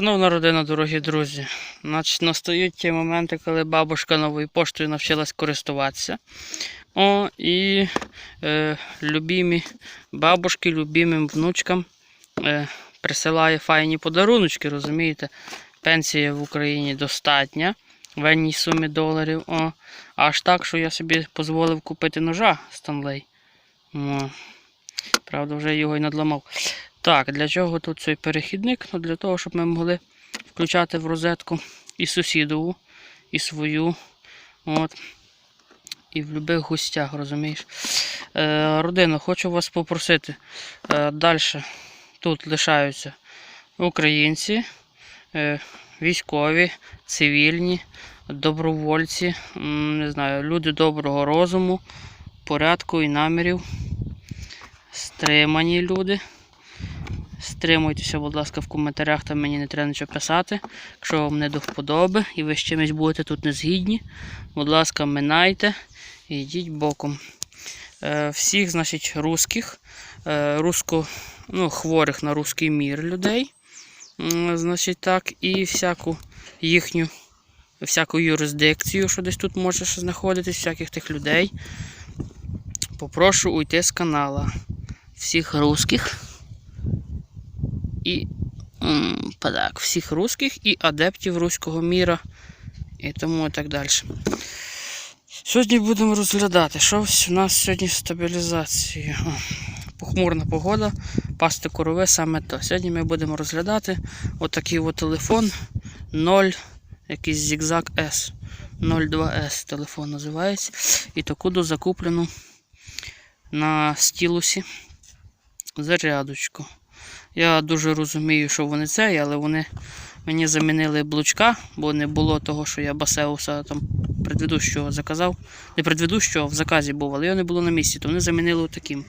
Шановна родина, дорогі друзі, значить, настають ті моменти, коли бабушка новою поштою навчилась користуватися. О, і е, любімі бабушки, любімим внучкам е, присилає файні подаруночки, розумієте? Пенсія в Україні достатня в енній сумі доларів. О, аж так, що я собі дозволив купити ножа. О, правда, вже його й надламав. Так, для чого тут цей перехідник? Ну, для того, щоб ми могли включати в розетку і сусідову, і свою. От. І в будь-яких гостях, розумієш. Е, родина, хочу вас попросити. Е, Далі тут лишаються українці, е, військові, цивільні, добровольці, не знаю, люди доброго розуму, порядку і намірів, стримані люди. Стримуйтеся, будь ласка, в коментарях, там мені не треба нічого писати. Якщо вам не до вподоби і ви з чимось будете тут не згідні, будь ласка, минайте і йдіть боком. Е, всіх, значить, русських, е, русско, ну, хворих на русський мір людей, значить так, і всяку їхню всяку юрисдикцію, що десь тут може знаходитись, всяких тих людей. Попрошу уйти з канала. Всіх русських і так, всіх русських і адептів руського міра і тому і так далі. Сьогодні будемо розглядати, що у нас сьогодні з стабілізацією. Похмурна погода, пасти корови саме то. Сьогодні ми будемо розглядати отакий от телефон 0, якийсь зігзаг S. 02S телефон називається. І таку до закуплену на стілусі зарядочку. Я дуже розумію, що вони це, але вони мені замінили блочка, бо не було того, що я Басеуса там предведущого заказав. Не предведущого, в заказі був, але його не було на місці, то вони замінили таким.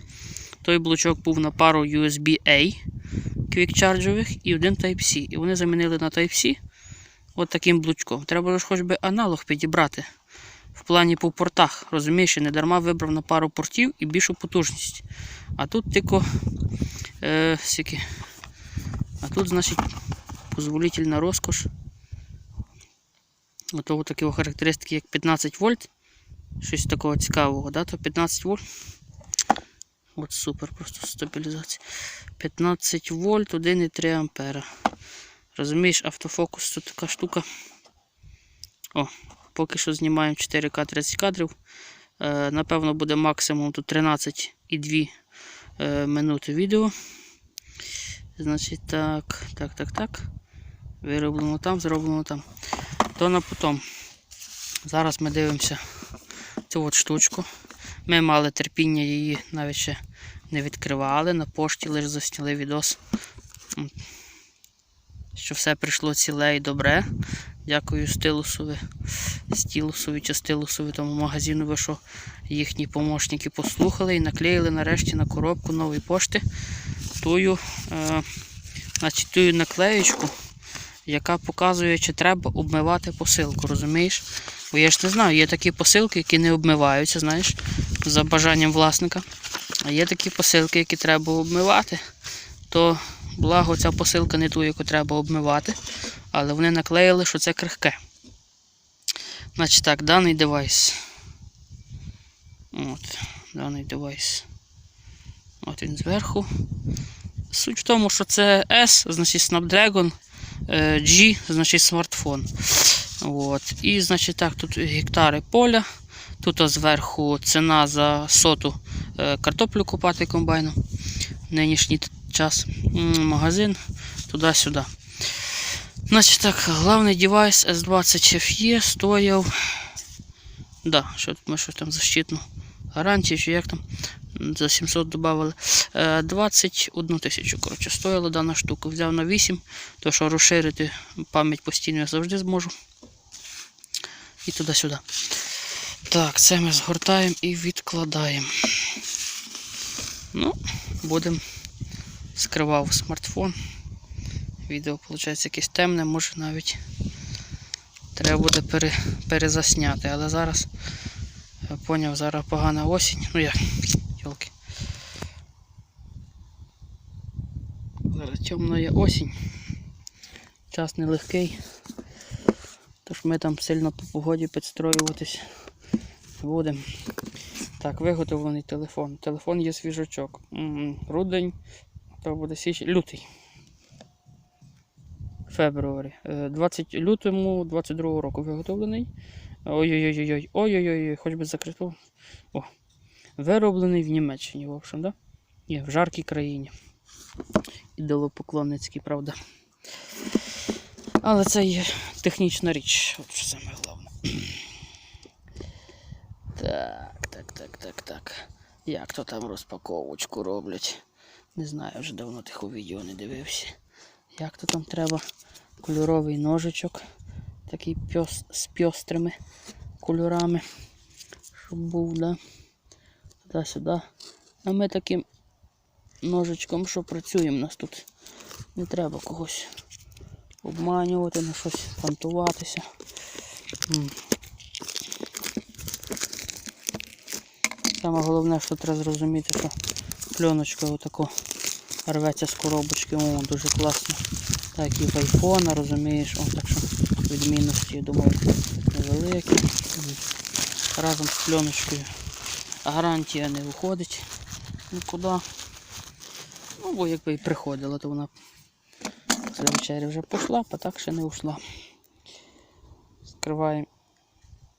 Той блочок був на пару USB-A квікчарджових і один Type-C. І вони замінили на Type-C от таким блочком. Треба ж хоч би аналог підібрати в плані по портах. Розумієш, я не дарма вибрав на пару портів і більшу потужність. А тут тільки е, сіки. А тут, значить, дозволительна розкош. Ото такі характеристики, як 15 вольт. Щось такого цікавого, да? то 15 вольт. От супер, просто стабілізація. 15 вольт, 1,3 ампера. Розумієш, автофокус тут така штука. О, поки що знімаємо 4К 30 кадрів. Е, напевно, буде максимум тут 13,2 е, минути відео. Значить, так, так, так, так. Вироблено там, зроблено там. То на потом. Зараз ми дивимося цю от штучку. Ми мали терпіння її навіть ще не відкривали. На пошті лише засняли відос. Що все прийшло ціле і добре. Дякую стилусові, стілусові чи стилусові тому магазину, що їхні помощники послухали і наклеїли нарешті на коробку нової пошти тую, е, значить, тую наклеєчку, яка показує, чи треба обмивати посилку, розумієш? Бо я ж не знаю, є такі посилки, які не обмиваються, знаєш, за бажанням власника. А є такі посилки, які треба обмивати. То благо ця посилка не ту, яку треба обмивати, але вони наклеїли, що це крихке. Значить так, даний девайс. От, даний девайс. От він зверху. Суть в тому, що це S, значить Snapdragon е, G, значить смартфон. От. І, значить, так, тут гектари поля. Тут зверху ціна за соту е, картоплю купати комбайном. Нинішній час. Магазин туди-сюди. Значить так, головний девайс S20 FE стояв. Да, що тут ми щось там защитну гарантію, чи як там за 700 додали. 21 тисячу, коротше, стоїла дана штука. Взяв на 8, то що розширити пам'ять постійно я завжди зможу. І туди-сюди. Так, це ми згортаємо і відкладаємо. Ну, будемо скривав смартфон. Відео, виходить, якесь темне, може навіть треба буде пере, перезасняти, але зараз я поняв, зараз погана осінь. Ну як, йолки. Зараз темна є осінь. Час нелегкий. Тож ми там сильно по погоді підстроюватись будемо. Так, виготовлений телефон. Телефон є свіжачок. М, Грудень, то буде січ... лютий. Фебруарі. Е, 20 лютому 22 року виготовлений. Ой-ой-ой, ой-ой-ой, хоч би закрито. О. Вироблений в Німеччині, в общем, да? Ні, в жаркій країні. Ідолопоклонницький, правда. Але це є технічна річ, от що саме головне. Так, так, так, так, так. Як то там розпаковочку роблять? Не знаю, вже давно тих у відео не дивився. Як то там треба кольоровий ножичок, такий пьос, з пьострими кольорами, щоб був, да? Туди-сюди. А ми таким ножичком, що працюємо, нас тут не треба когось обманювати, на щось фантуватися. Саме головне, що треба зрозуміти, що пленочка отако рветься з коробочки, о, дуже класно. Так і в айфона, розумієш, о, так що відмінності, я думаю, невеликі. Разом з пленочкою гарантія не виходить нікуди. Ну, бо якби і приходила, то вона після вже пішла, а так ще не ушла. Скриваємо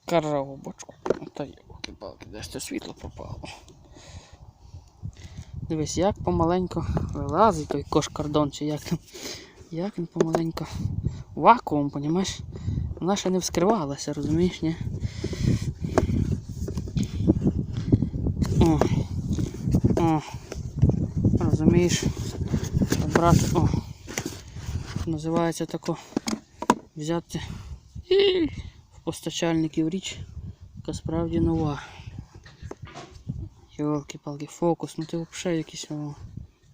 коробочку. Та йолки-палки, десь це світло пропало. Дивись, як помаленько вилазить той кош-кордон, чи як там. Як він помаленько. Вакуум, понімаєш? Вона ще не вскривалася, розумієш, ні? О. О. Розумієш? Брати, о. Називається тако взяти в постачальників річ, яка справді нова. Йолки-палки, фокус, ну ти взагалі якийсь о,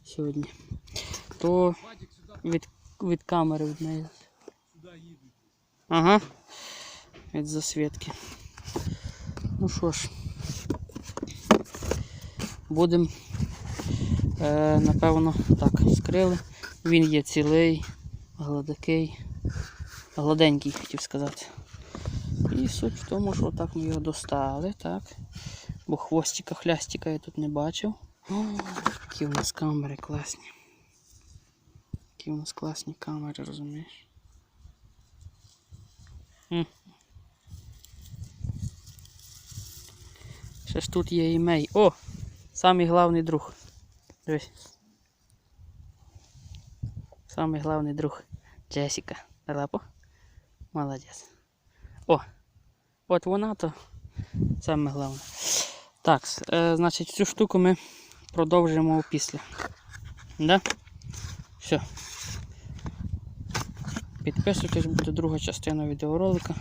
сьогодні. То від, від камери від неї. Ага. Від засвідки. Ну що ж, будемо, е, напевно, так, скрили. Він є цілий, гладкий, гладенький, хотів сказати. І суть в тому, що так ми його достали, так. Бо хвостика, хлястика я тут не бачив. О, які у нас камери класні. Які у нас класні камери, розумієш? Ще ж тут є імей. О! Самий главний друг. Дивись. Самий главний друг. Джесіка. Лапо. Молодець. О! От вона то саме головне. Так, е, значить, цю штуку ми продовжимо після. Да? Все. Підписуйтесь, буде друга частина відеоролика.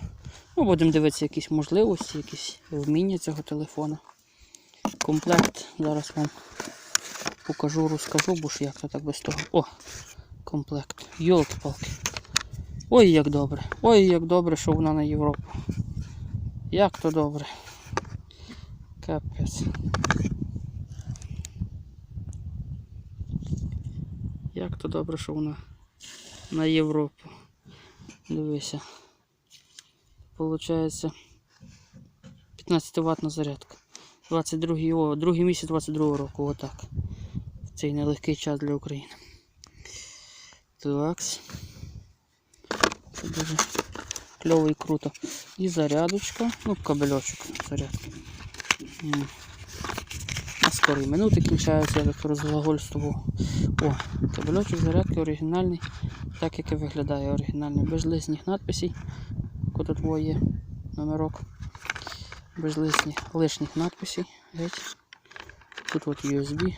Ми будемо дивитися якісь можливості, якісь вміння цього телефона. Комплект зараз вам покажу, розкажу, бо ж як то так без того. О! Комплект. Йолки-палки. Ой, як добре. Ой, як добре, що вона на Європу. Як то добре. Капець. Як то добре, що вона на Європу. Дивися. Получається 15 ватна зарядка. 22 о, другий місяць 22 року, отак. Цей нелегкий час для України. Такс. Це дуже кльово і круто. І зарядочка, ну, кабельочок зарядки. А скоро і минути кінчаються, я так. О, кабельочок зарядки оригінальний, так як і виглядає оригінальний, без лишніх надписей. Куди тут є номерок. Без лишніх, лишніх надписей. Геть. Тут от USB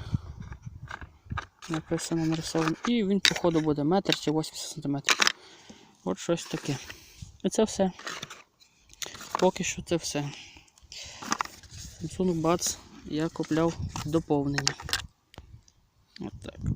написано нарисовано. І він, походу, буде метр чи 80 см. От щось таке. І це все. Поки що це все. Samsung Buds я купляв доповнення.